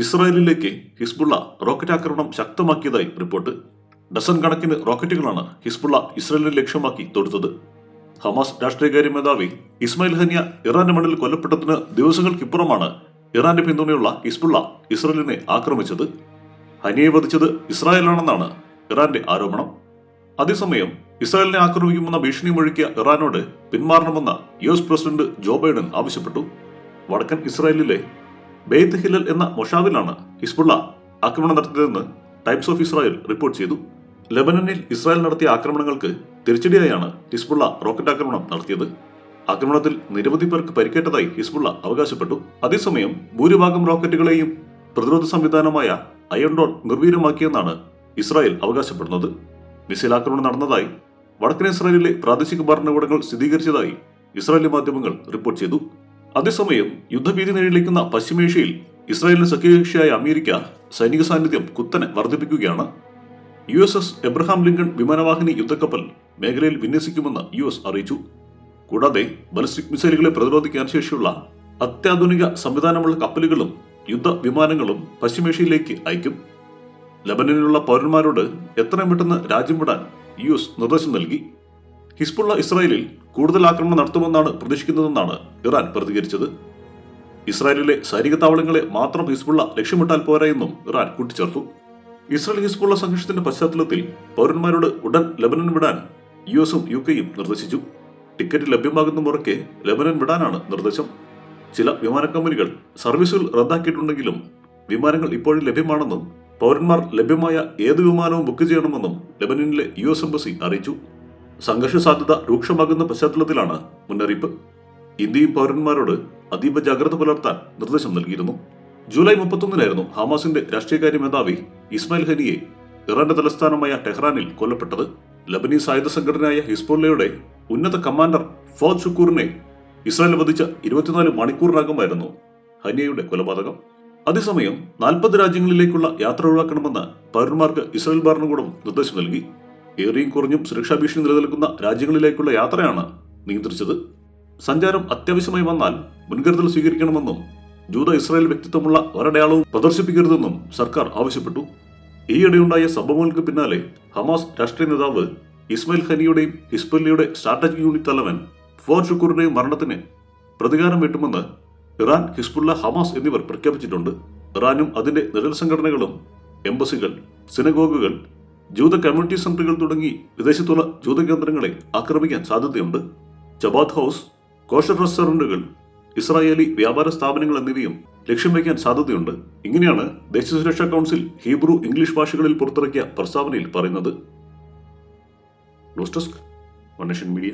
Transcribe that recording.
ഇസ്രായേലിലേക്ക് Hezbollah rocket ആക്രമണം ശക്തമാക്കിയതായി report. Dozen കണക്കിന് റോക്കറ്റുകളാണ് ഹിസ്ബുള്ള ഇസ്രായേലിനെ ലക്ഷ്യമാക്കി തൊടുത്തത്. ഹമാസ് രാഷ്ട്രീയകാര്യ മേധാവി ഇസ്മായിൽ ഹനിയ ഇറാന്റെ മണ്ണിൽ കൊല്ലപ്പെട്ടതിന് ദിവസങ്ങൾക്കിപ്പുറമാണ് ഇറാന്റെ പിന്തുണയുള്ള ഹിസ്ബുള്ള ഇസ്രായേലിനെ ആക്രമിച്ചത്. ഹനിയെ വധിച്ചത് ഇസ്രായേലാണെന്നാണ് ഇറാന്റെ ആരോപണം. അതേസമയം ഇസ്രായേലിനെ ആക്രമിക്കുമെന്ന ഭീഷണി മുഴക്കിയ ഇറാനോട് പിന്മാറണമെന്ന U S president Joe Biden ആവശ്യപ്പെട്ടു. വടക്കൻ ഇസ്രായേലിലെ ബെയ്ത്ത് ഹില്ലൽ എന്ന മൊഷാവിലാണ് ഹിസ്ബുള്ള ആക്രമണം നടത്തിയതെന്ന് ടൈംസ് ഓഫ് ഇസ്രായേൽ റിപ്പോർട്ട് ചെയ്തു. ലെബനനിൽ ഇസ്രായേൽ നടത്തിയ ആക്രമണങ്ങൾക്ക് തിരിച്ചടിയായാണ് ഹിസ്ബുള്ള റോക്കറ്റ് ആക്രമണം നടത്തിയത്. ആക്രമണത്തിൽ നിരവധി പേർക്ക് പരിക്കേറ്റതായി ഹിസ്ബുള്ള അവകാശപ്പെട്ടു. അതേസമയം ഭൂരിഭാഗം റോക്കറ്റുകളെയും പ്രതിരോധ സംവിധാനമായ അയൺഡോൺ നിർവീര്യമാക്കിയെന്നാണ് ഇസ്രായേൽ അവകാശപ്പെടുന്നത്. മിസൈൽ ആക്രമണം നടന്നതായി വടക്കൻ ഇസ്രായേലിലെ പ്രാദേശിക ഭരണകൂടങ്ങൾ സ്ഥിരീകരിച്ചതായി ഇസ്രായേലി മാധ്യമങ്ങൾ റിപ്പോർട്ട് ചെയ്തു. അതേസമയം യുദ്ധഭീതി നേരിടുന്ന പശ്ചിമേഷ്യയിൽ ഇസ്രായേലിന് സഖ്യകക്ഷിയായ അമേരിക്ക സൈനിക സാന്നിധ്യം കുത്തനെ വർദ്ധിപ്പിക്കുകയാണ്. U S S Abraham Lincoln വിമാനവാഹിനി യുദ്ധക്കപ്പൽ മേഖലയിൽ വിന്യസിക്കുമെന്ന് യു എസ് അറിയിച്ചു. കൂടാതെ ബലിസ്റ്റിക് മിസൈലുകളെ പ്രതിരോധിക്കാൻ ശേഷിയുള്ള അത്യാധുനിക സംവിധാനമുള്ള കപ്പലുകളും യുദ്ധ വിമാനങ്ങളും പശ്ചിമേഷ്യയിലേക്ക് അയക്കും. ലബനനിലുള്ള പൗരന്മാരോട് എത്രയും പെട്ടെന്ന് രാജ്യം വിടാൻ യു എസ് നിർദ്ദേശം നൽകി. ഹിസ്ബുള്ള ഇസ്രായേലിൽ കൂടുതൽ ആക്രമണം നടത്തുമെന്നാണ് പ്രതീക്ഷിക്കുന്നതെന്നാണ് ഇറാൻ പ്രതികരിച്ചത്. ഇസ്രായേലിലെ സൈനിക താവളങ്ങളെ മാത്രം ഹിസ്ബുള്ള ലക്ഷ്യമിട്ടാൽ പോരാ എന്നും ഇറാൻ കൂട്ടിച്ചേർത്തു. ഇസ്രായേൽ ഹിസ്ബുള്ള സംഘർഷത്തിന്റെ പശ്ചാത്തലത്തിൽ പൗരന്മാരോട് ഉടൻ ലബനൻ വിടാൻ യു എസും യു കെയും നിർദ്ദേശിച്ചു. ടിക്കറ്റ് ലഭ്യമാകുന്ന മുറയ്ക്ക് ലബനൻ വിടാനാണ് നിർദ്ദേശം. ചില വിമാന കമ്പനികൾ സർവീസുകൾ റദ്ദാക്കിയിട്ടുണ്ടെങ്കിലും വിമാനങ്ങൾ ഇപ്പോഴും ലഭ്യമാണെന്നും പൗരന്മാർ ലഭ്യമായ ഏത് വിമാനവും ബുക്ക് ചെയ്യണമെന്നും ലബനനിലെ യു എസ് എംബസി അറിയിച്ചു. സംഘർഷ സാധ്യത രൂക്ഷമാകുന്ന പശ്ചാത്തലത്തിലാണ് മുന്നറിയിപ്പ്. ഇന്ത്യയും പൗരന്മാരോട് അതീവ ജാഗ്രത പുലർത്താൻ നിർദ്ദേശം നൽകിയിരുന്നു. ജൂലൈ മുപ്പത്തൊന്നിനായിരുന്നു ഹമാസിന്റെ രാഷ്ട്രീയകാര്യ മേധാവി ഇസ്മായിൽ ഹനിയെ ഇറാന്റെ തലസ്ഥാനമായ ടെഹ്റാനിൽ കൊല്ലപ്പെട്ടത്. ലബനീസ് ആയുധ സംഘടനയായ ഹിസ്ബുള്ളയുടെ ഉന്നത കമാൻഡർ ഫോദ് ഷുക്കൂറിനെ ഇസ്രായേൽ വധിച്ച ഇരുപത്തിനാല് മണിക്കൂറിനകമായിരുന്നു ഹനിയയുടെ കൊലപാതകം. അതേസമയം നാൽപ്പത് രാജ്യങ്ങളിലേക്കുള്ള യാത്ര ഒഴിവാക്കണമെന്ന് പൗരന്മാർക്ക് ഇസ്രായേൽ ഭരണകൂടം നിർദ്ദേശം നൽകി. ഏറിയും കുറഞ്ഞും സുരക്ഷാ ഭീഷണി നിലനിൽക്കുന്ന രാജ്യങ്ങളിലേക്കുള്ള യാത്രയാണ് നിയന്ത്രിച്ചത്. സഞ്ചാരം അത്യാവശ്യമായി വന്നാൽ മുൻകരുതൽ സ്വീകരിക്കണമെന്നും ജൂത ഇസ്രായേൽ വ്യക്തിത്വമുള്ള ഒരടയാളവും പ്രദർശിപ്പിക്കരുതെന്നും സർക്കാർ ആവശ്യപ്പെട്ടു. ഈയിടെയുണ്ടായ സംഭവങ്ങൾക്ക് പിന്നാലെ ഹമാസ് രാഷ്ട്രീയ നേതാവ് ഇസ്മയിൽ ഖനിയുടെയും ഹിസ്ബുല്ലയുടെ സ്ട്രാറ്റജിക് യൂണിറ്റ് തലവൻ ഫോർ ഷുക്കൂറിന്റെയും മരണത്തിന് പ്രതികാരം വീട്ടുമെന്ന് ഇറാൻ ഹിസ്ബുള്ള ഹമാസ് എന്നിവർ പ്രഖ്യാപിച്ചിട്ടുണ്ട്. ഇറാനും അതിന്റെ നിഴൽ സംഘടനകളും എംബസികൾ സിനഗോഗുകൾ ജൂത കമ്മ്യൂണിറ്റി സെന്ററുകൾ തുടങ്ങി വിദേശത്തുള്ള ജൂത കേന്ദ്രങ്ങളെ ആക്രമിക്കാൻ സാധ്യതയുണ്ട്. ജബാത്ത് ഹൗസ് കോഷർ റെസ്റ്റോറന്റുകൾ ഇസ്രായേലി വ്യാപാര സ്ഥാപനങ്ങൾ എന്നിവയും ലക്ഷ്യം വയ്ക്കാൻ സാധ്യതയുണ്ട്. ഇങ്ങനെയാണ് ദേശീയ സുരക്ഷാ കൗൺസിൽ ഹീബ്രു ഇംഗ്ലീഷ് ഭാഷകളിൽ പുറത്തിറക്കിയ പ്രസ്താവനയിൽ പറയുന്നത്. News desk media.